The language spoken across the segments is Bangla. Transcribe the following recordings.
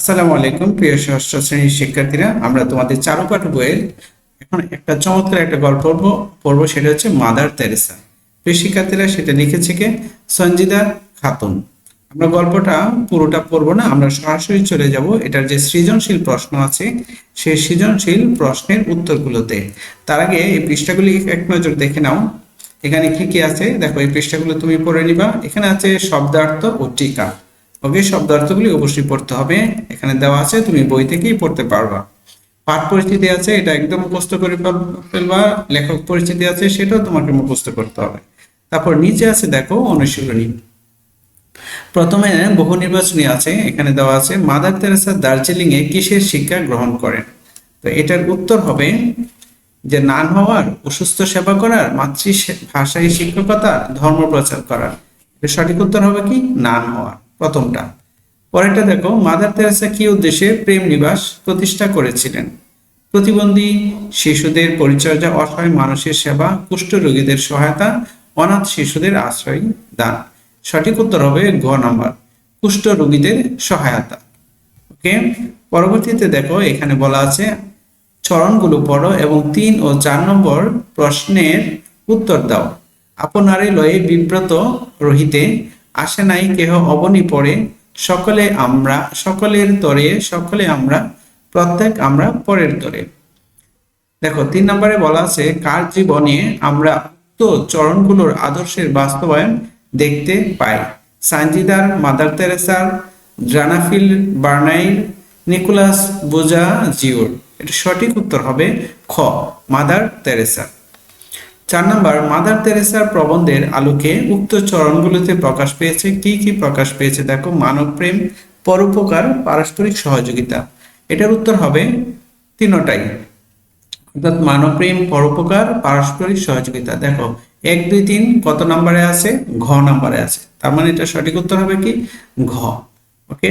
আসসালামু আলাইকুম, প্রিয় ষষ্ঠ শ্রেণির শিক্ষার্থীরা। আমরা তোমাদের চারুপাঠ বইয়ের এখন একটা চমৎকার একটা গল্প পড়ব। পড়ব সেটা হচ্ছে মাদার তেরেসা। প্রিয় শিক্ষার্থীরা, সেটা লিখেছে কে? সঞ্জিদা খাতুন। আমরা গল্পটা পুরোটা পড়ব না, আমরা সরাসরি চলে যাব। এটার যে সৃজনশীল প্রশ্ন আছে, সেই সৃজনশীল প্রশ্নের উত্তরগুলোতে। তার আগে এই পৃষ্ঠাগুলি এক নজর দেখে নাও। এখানে কি কি আছে? দেখো, এই পৃষ্ঠাগুলো তুমি পড়ে নিবা। এখানে আছে শব্দার্থ ও টিকা। ওকে শব্দার্থগুলি অবশ্যই পড়তে হবে। এখানে দেওয়া আছে, তুমি বই থেকেই পড়তে পারবা। পাঠ পরিচিতি আছে, এটা একদম মুখস্থ করে ফেল- ফেলবা। লেখক পরিচিতি আছে, সেটাও তোমাকে মুখস্থ করতে হবে। তারপর নিচে আছে, দেখো, অনুশীলনী। প্রথমে বহু নির্বাচনী আছে, এখানে দেওয়া আছে মাদার তেরেসা দার্জিলিং এ কিসের শিক্ষা গ্রহণ করেন? তো এটার উত্তর হবে যে, নান হওয়ার, অসুস্থ সেবা করার, মাতৃ ভাষায় শিক্ষকতা, ধর্ম প্রচার করার। সঠিক উত্তর হবে কি? নান হওয়ার। প্রথমটা। পরেরটা দেখো, মাদার তেরেসা কি উদ্দেশ্যে প্রেম নিবাস প্রতিষ্ঠা করেছিলেন? প্রতিবন্ধী শিশুদের পরিচর্যা, অসহায় মানুষের সেবা, কুষ্ঠ রোগীদের সহায়তা, অনাথ শিশুদের আশ্রয় দান। সঠিক উত্তর হবে ঘ নাম্বার, কুষ্ঠ রোগীদের সহায়তা। ওকে, পরবর্তীতে দেখো, এখানে বলা আছে, চরণগুলো পড়ো এবং তিন ও চার নম্বর প্রশ্নের উত্তর দাও। আপনারে লয়ে বিব্রত রহিতে আসে নাই, কেহ অবনি পড়ে, সকলে আমরা, সকলের তরে, সকলে আমরা, প্রত্যেক আমরা পরের তরে। দেখো, তিন নম্বরে বলা আছে, কার জীবনে আমরা উক্ত চরণগুলোর আদর্শের বাস্তবায়ন দেখতে পাই? সানজিদার, মাদার তেরেসার ড্রানাফিল, বার্নাইল, নিকোলাস বোজা জিওর এটা সঠিক উত্তর হবে খ, মাদার তেরেসা। চার নম্বর, মাদার তেরেসার প্রবন্ধের আলোকে উক্ত চরণগুলোতে প্রকাশ পেয়েছে, কি কি প্রকাশ পেয়েছে? দেখো, মানব প্রেম, পরোপকার, পারস্পরিক সহযোগিতা। এটার উত্তর হবে তিনটাই। অর্থাৎ মানব প্রেম, পরোপকার, পারস্পরিক সহযোগিতা। দেখো, এক, দুই, তিন কত নম্বরে আছে? ঘ নম্বরে আছে। তার মানে এটা সঠিক উত্তর হবে কি? ঘ। ওকে?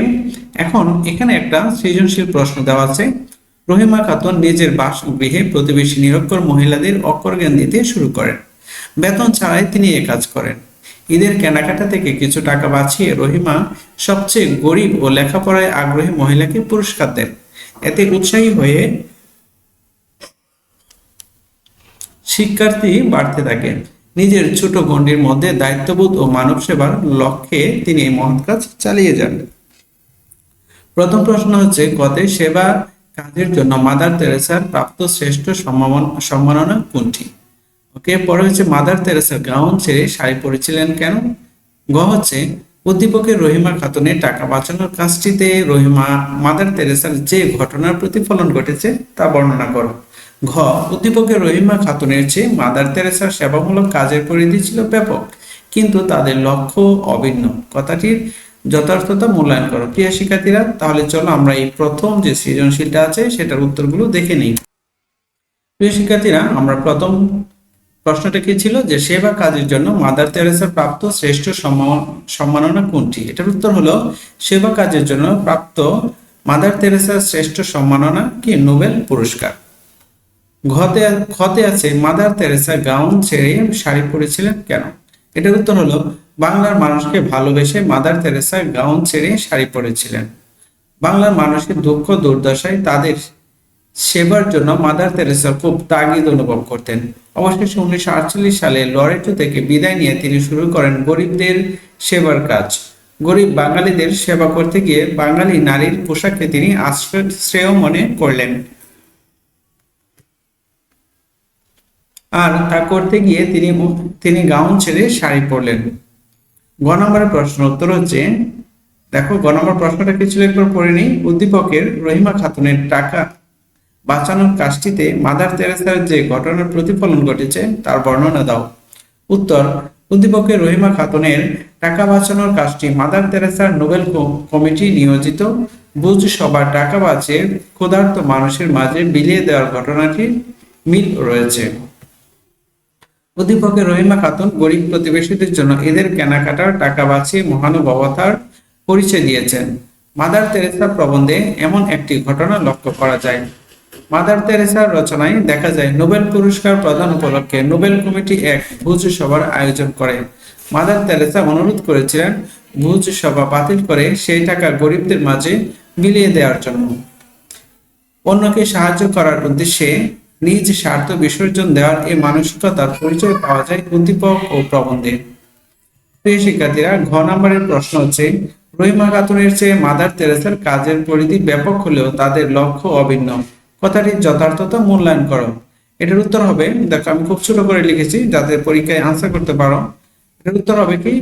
এখন এখানে একটা সৃজনশীল প্রশ্ন দেওয়া আছে। রহিমা খাতুন নিজের বাসগৃহে প্রতিবেশী নিরক্ষর মহিলাদের অক্ষর জ্ঞান দিতে শুরু করেন। বেতন ছাড়াই তিনি এ কাজ করেন। ঈদের কেনাকাটা থেকে কিছু টাকা বাঁচিয়ে রহিমা সবচেয়ে গরিব ও লেখাপড়ায় আগ্রহী মহিলাকে পুরস্কার দেন। এতে উৎসাহী হয়ে শিক্ষার্থী বাড়তে থাকে। নিজের ছোট গণ্ডির মধ্যে দায়িত্ববোধ ও মানব সেবার লক্ষ্যে তিনি এই মহৎ কাজ চালিয়ে যান। প্রথম প্রশ্ন হচ্ছে, গতে সেবা কাজের জন্য মাদার তেরেসার প্রাপ্ত শ্রেষ্ঠ সম্মান- সম্মাননা কোনটি? ওকে পরে হচ্ছে মাদার তেরেসা গাউন ছেড়ে শাড়ি পরেছিলেন কেন? গ হচ্ছে, উদ্দীপকের রহিমা খাতুনের টাকা বাঁচানোর কাজটিতে রহিমা, মাদার তেরেসার যে ঘটনার প্রতিফলন ঘটেছে তা বর্ণনা করো। ঘ, উদ্দীপকের রহিমা খাতুনের চেয়ে মাদার তেরেসার সেবামূলক কাজের পরিধি ছিল ব্যাপক, কিন্তু তাদের লক্ষ্য অভিন্ন। কথাটির যথার্থতা মূল্যায়ন করো। প্রিয় শিক্ষার্থীরা, তাহলে চলো আমরা এই প্রথম যে সৃজনশীলটা আছে, সেটার উত্তরগুলো দেখে নিই। প্রিয় শিক্ষার্থীরা, আমরা প্রথম প্রশ্নটা কি ছিল? যে সেবা কাজের জন্য মাদার তেরেসার প্রাপ্ত শ্রেষ্ঠ সম্মান- সম্মাননা কোনটি? এটার উত্তর হলো, সেবা কাজের জন্য প্রাপ্ত মাদার তেরেসার শ্রেষ্ঠ সম্মাননা কি? নোবেল পুরস্কার। ঘতে খতে আছে, মাদার তেরেসা গাউন ছেড়ে শাড়ি পরেছিলেন কেন? এটার উত্তর হলো বাংলার মানুষকে ভালোবেসে মাদার তেরেসা গাউন ছেড়ে শাড়ি পরেছিলেন। বাংলার মানুষের দুঃখ দুর্দশায় তাদের সেবার জন্য মাদার তেরেসা খুব তাগিদ অনুভব করতেন। অবশেষে উনিশশো আটচল্লিশ সালে লরেটো থেকে বিদায় নিয়ে তিনি শুরু করেন গরিবদের সেবার কাজ। গরিব বাঙালিদের সেবা করতে গিয়ে বাঙালি নারীর পোশাককে তিনি আশ্রয়, শ্রেয় মনে করলেন। আর তা করতে গিয়ে তিনি তিনি গাউন ছেড়ে শাড়ি পরলেন। গ নম্বরের প্রশ্ন, উত্তর হচ্ছে, দেখো, গ নম্বর প্রশ্নটা কি ছিল একবার পড়ে নিই। উদ্দীপকের রহিমা খাতুনের টাকা বাঁচানোর কাজটিতে মাদার তেরেসার যে ঘটনার প্রতিফলন ঘটেছে, তার বর্ণনা দাও। উত্তর, উদ্দীপকের রহিমা খাতুনের টাকা বাঁচানোর কাজটি মাদার তেরেসার নোবেল কমিটি নিয়োজিত। বুঝ সবার টাকা বাঁচিয়ে ক্ষুধার্ত মানুষের মাঝে বিলিয়ে দেওয়ার ঘটনাটির মিল রয়েছে। উদ্দীপকের রহিমা খাতুন গরিব প্রতিবেশীদের জন্য এদের কেনাকাটার টাকা বাঁচিয়ে মহানুভবতার পরিচয় দিয়েছেন। মাদার তেরেসা প্রবন্ধে এমন একটি ঘটনা লক্ষ্য করা যায়। মাদার তেরেসার রচনায় দেখা যায়, নোবেল পুরস্কার প্রদান উপলক্ষে নোবেল কমিটি এক ভোজ সভার আয়োজন করে। মাদার তেরেসা অনুরোধ করেছিলেন ভোজ সভা বাতিল করে সেই টাকা গরিবদের মাঝে বিলিয়ে দেওয়ার জন্য। অন্যকে সাহায্য করার উদ্দেশ্যে নিজ স্বার্থ বিসর্জন দেওয়ার এই মানসিকতার পরিচয় পাওয়া যায় উদ্দীপক ও প্রবন্ধে। প্রিয় শিক্ষার্থীরা, ঘ নম্বরের প্রশ্ন হচ্ছে, রহিমা খাতুনের চেয়ে মাদার তেরেসার কাজের পরিধি ব্যাপক হলেও তাদের লক্ষ্য অভিন্ন। কথাটির যথার্থতা মূল্যায়ন করো। এটার উত্তর হবে, দেখো আমি খুব ছোট করে লিখেছি, যাতে পরীক্ষায় আনসার করতে পারো। এটার উত্তর হবে কি,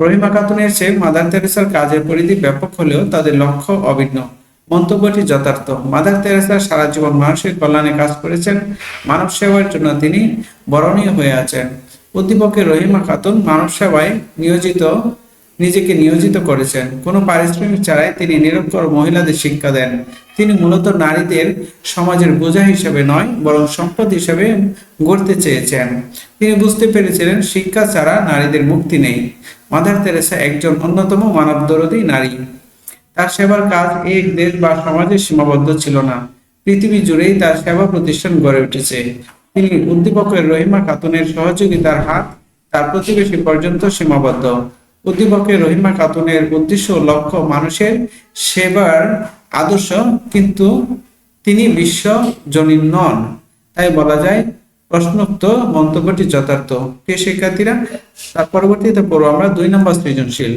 রহিমা খাতুনের চেয়ে মাদার তেরেসার কাজের পরিধি ব্যাপক হলেও তাদের লক্ষ্য অভিন্ন। মন্তব্যটি যথার্থ। মাদার তেরেসা সারা জীবন মানুষের কল্যাণে কাজ করেছেন। মানব সেবার জন্য তিনি বরণীয় হয়ে আছেন। উদ্দীপকের রহিমা খাতুন মানব সেবায় নিয়োজিত, নিজেকে নিয়োজিত করেছেন। কোনো পারিশ্রমিক ছাড়াই তিনি নিরক্ষর মহিলাদের শিক্ষা দেন। তিনি মূলত নারীদের সমাজের বোঝা হিসেবে নয়, বরং সম্পদ হিসেবে গড়তে চেয়েছেন। তিনি বুঝতে পেরেছিলেন, শিক্ষা ছাড়া নারীদের মুক্তি নেই। মাদার তেরেসা একজন অন্যতম মানবদরদী নারী। তার সেবার কাজ এক দেশ বা সমাজে সীমাবদ্ধ ছিল না। পৃথিবী জুড়েই তার সেবা প্রতিষ্ঠান গড়ে উঠেছে। তিনি উদ্দীপকের রহিমা খাতুনের সহযোগিতার হাত তার প্রতিবেশী পর্যন্ত সীমাবদ্ধ। উদ্দীপকের রহিমা খাতুনের উদ্দেশ্য লক্ষ্য মানুষের সেবার আদর্শ, কিন্তু তিনি বিশ্ব জনীন নন। তাই বলা যায়, প্রশ্নোক্ত মন্তব্যটি যথার্থ। প্রিয় শিক্ষার্থীরা, তার পরবর্তীতে পড়ব আমরা দুই নম্বর সৃজনশীল।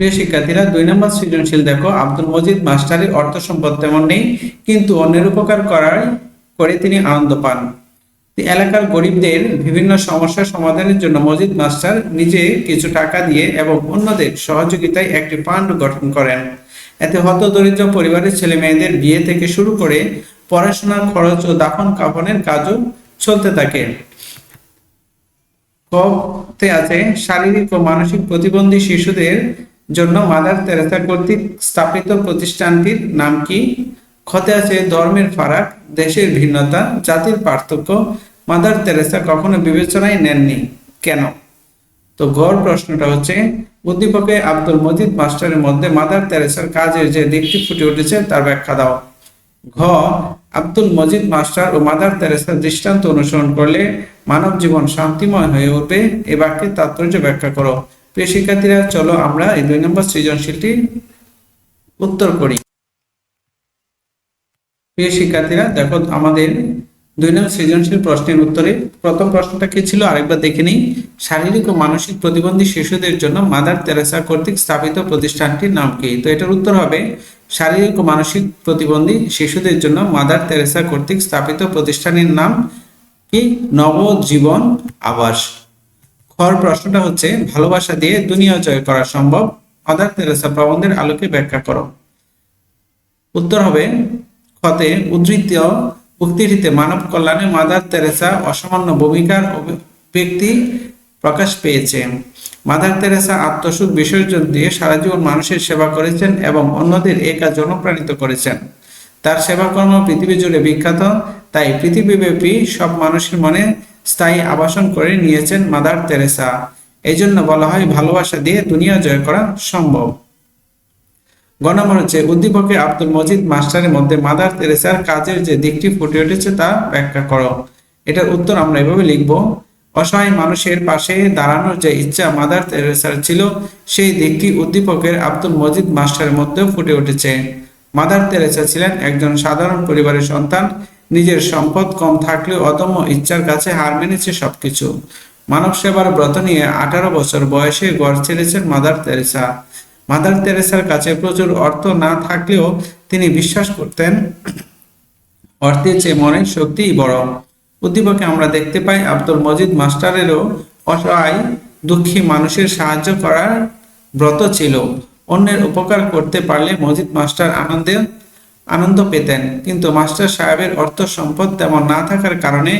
প্রিয় শিক্ষার্থীরা, দুই নম্বর সৃজনশীল দেখো, আব্দুল মজিদ মাস্টারের অর্থ সম্পদ তেমন নেই, কিন্তু অন্যের উপকার করার করে তিনি আনন্দ পান। এলাকার গরিবদের বিভিন্ন সমস্যা সমাধানের জন্য মজিদ মাস্টার নিজে কিছু টাকা দিয়ে এবং অন্যদের সহযোগিতায় একটি ফান্ড গঠন করেন। এতে হত দরিদ্র পরিবারের ছেলে মেয়েদের বিয়ে থেকে শুরু করে পড়াশোনার খরচ ও দাফন কাফনের কাজও চলতে থাকে। আছে শারীরিক ও মানসিক প্রতিবন্ধী শিশুদের জন্য মাদার তেরেসা কর্তৃক স্থাপিত প্রতিষ্ঠানটির নাম কি? ক্ষতে আছে ধর্মের ফারাক, দেশের ভিন্নতা, জাতির পার্থক্য। মাদার তেরেসা কখনো বিবেচনায় নেননি। কেন? তো গড় প্রশ্নটা হচ্ছে, উদ্দীপকে আব্দুল মজিদ মাস্টারের মধ্যে মাদার তেরেসার কাজের যে দিকটি ফুটে উঠেছে তার ব্যাখ্যা দাও। ঘ, আব্দুল মজিদ মাস্টার ও মাদার তেরেসার দৃষ্টান্ত অনুসরণ করলে মানব জীবন শান্তিময় হয়ে উঠবে। এ বাক্যের তাৎপর্য ব্যাখ্যা করো। প্রিয় শিক্ষার্থীরা, চলো আমরা এই দুই নম্বর সৃজনশীলটি উত্তর করি। প্রিয় শিক্ষার্থীরা, দেখো আমাদের দুই নম্বর সৃজনশীল প্রশ্নের উত্তরে প্রথম প্রশ্নটা কি ছিল? আরেকবার দেখে নিই। শারীরিক ও মানসিক প্রতিবন্ধী শিশুদের জন্য মাদার তেরেসা কর্তৃক স্থাপিত প্রতিষ্ঠানটির নাম কি? তো এটার উত্তর হবে, শারীরিক ও মানসিক প্রতিবন্ধী শিশুদের জন্য মাদার তেরেসা কর্তৃক স্থাপিত প্রতিষ্ঠানের নাম কি? নবজীবন আবাস। খর প্রশ্নটা হচ্ছে, ভালোবাসা দিয়ে দুনিয়া জয় করা সম্ভব? মাদার তেরেসা প্রবন্ধের আলোকে ব্যাখ্যা করো। উত্তর হবে, খতে উদ্ধৃত উক্তিটিতে মানব কল্যাণে মাদার তেরেসা অসামান্য ভূমিকার ব্যক্তি প্রকাশ পেয়েছে। মাদার তেরেসা আত্মসুখ বিসর্জন দিয়ে সারা জীবন মানুষের সেবা করেছেন এবং অন্যদের এ কাজ অনুপ্রাণিত করেছেন। তার সেবাকর্ম পৃথিবী জুড়ে বিখ্যাত। তাই পৃথিবীব্যাপী সব মানুষের মনে স্থায়ী আবাসন করে নিয়েছেন মাদার তেরেসা এই জন্য বলা হয়, ভালোবাসা দিয়ে দুনিয়া জয় করা সম্ভব। গণমন হচ্ছে উদ্দীপকে আব্দুল মজিদ মাস্টারের মধ্যে মাদার তেরেসার কাজের যে দিকটি ফুটে উঠেছে তা ব্যাখ্যা করো। এটার উত্তর আমরা এভাবে লিখব, অসহায় মানুষের পাশে দাঁড়ানোর যে ইচ্ছা মাদার তেরেসার ছিল, সেই দিকটি উদ্দীপকের আব্দুল মজিদ মাস্টারের মধ্যেও ফুটে উঠেছে। মাদার তেরেসা ছিলেন একজন সাধারণ পরিবারের সন্তান নিজের সম্পদ কম থাকলেও অদম্য ইচ্ছার কাছে হার মেনেছে সবকিছু। মানব সেবার ব্রত নিয়ে আঠারো বছর বয়সে গড় ছেড়েছেন মাদার তেরেসা। মাদার তেরেসার কাছে প্রচুর অর্থ না থাকলেও তিনি বিশ্বাস করতেন, অর্থের চেয়ে মনের শক্তিই বড়। উদ্দীপকে আমরা দেখতে পাই আব্দুল মজিদ মাস্টারেরও অসহায়, দুঃখী মানুষের সাহায্য করার ব্রত ছিল। অন্যের উপকার করতে পারলে মজিদ মাস্টার আনন্দে আনন্দ পেতেন, কিন্তু মাস্টার সাহেবের অর্থ সম্পদ তেমন না থাকার কারণে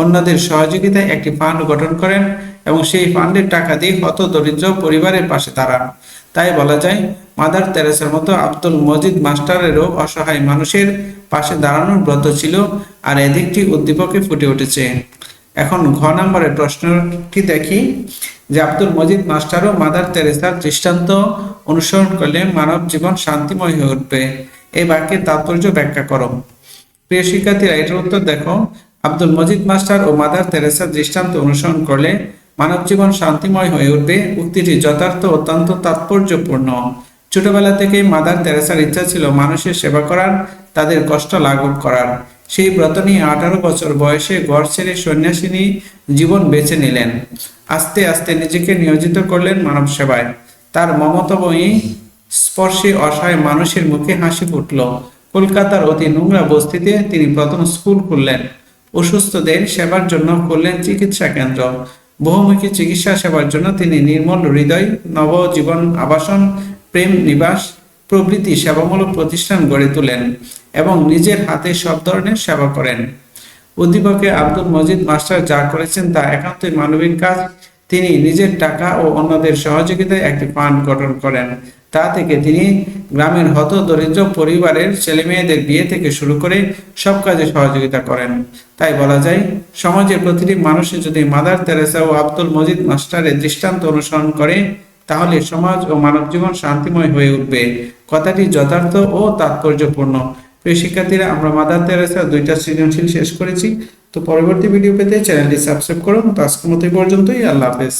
অন্যদের সহযোগিতায় একটি ফান্ড গঠন করেন এবং সেই ফান্ডের টাকা দিয়ে হত দরিদ্র পরিবারের পাশে দাঁড়ান। তাই বলা যায়, মাদার তেরেসের মতো আব্দুল মজিদ মাস্টারেরও অসহায় মানুষের পাশে দাঁড়ানোর ব্রত ছিল আর এদিকটি উদ্দীপকে ফুটে উঠেছে। এখন ঘ নম্বরের প্রশ্নটি দেখি, যে আব্দুল মজিদ মাস্টারও মাদার তেরেসার দৃষ্টান্ত অনুসরণ করলে মানব জীবন শান্তিময় হয়ে উঠবে। এই বাক্যের তাৎপর্য ব্যাখ্যা করো। প্রিয় শিক্ষার্থীরা, এটার উত্তর দেখো। আব্দুল মজিদ মাস্টার ও মাদার তেরেসার দৃষ্টান্ত অনুসরণ করলে মানব জীবন শান্তিময় হয়ে উঠবে। উক্তিটি যথার্থ, অত্যন্ত তাৎপর্যপূর্ণ। ছোটবেলা থেকেই মাদার তেরেসার ইচ্ছা ছিল মানুষের সেবা করার, তাদের কষ্ট লাঘব করার। সেই ব্রত নিয়ে আঠারো বছর বয়সে ঘর ছেড়ে সন্ন্যাসিনী জীবন বেছে নিলেন। আস্তে আস্তে নিজেকে নিয়োজিত করলেন মানব সেবায়। তার মমতাময়ী স্পর্শে অসহায় মানুষের মুখে হাসি ফুটল। কলকাতার অতি নোংরা বস্তিতে তিনি প্রথম স্কুল খুললেন। অসুস্থদের সেবার জন্য করলেন চিকিৎসা কেন্দ্র। বহুমুখী চিকিৎসা সেবার জন্য তিনি নির্মল হৃদয়, নবজীবন আবাসন, প্রেম নিবাস, প্রভৃতি সেবামূলক প্রতিষ্ঠান গড়ে তোলেন এবং নিজের হাতে সব ধরনের সেবা করেন। উদ্দীপকে আব্দুল মজিদ মাস্টার যা করেছেন তা একান্তই মানবিক কাজ। তিনি নিজের টাকা ও অন্যদের সহযোগিতায় একটি ফান্ড গঠন করেন। তা থেকে তিনি গ্রামের হত দরিদ্র পরিবারের ছেলেমেয়েদের বিয়ে থেকে শুরু করে সব কাজে সহযোগিতা করেন। তাই বলা যায়, সমাজের প্রতিটি মানুষই যদি মাদার তেরেসা ও আব্দুল মজিদ মাস্টারের দৃষ্টান্ত অনুসরণ করে, তাহলে সমাজ ও মানব জীবন শান্তিময় হয়ে উঠবে। কথাটি যথার্থ ও তাৎপর্যপূর্ণ। প্রিয় শিক্ষার্থীরা, আমরা মাদার তেরেসা দুইটা সৃজনশীল শেষ করেছি। তো পরবর্তী ভিডিও পেতে চ্যানেলটি সাবস্ক্রাইব করুন। তো আজকের মতো পর্যন্তই। আল্লাহ হাফেজ।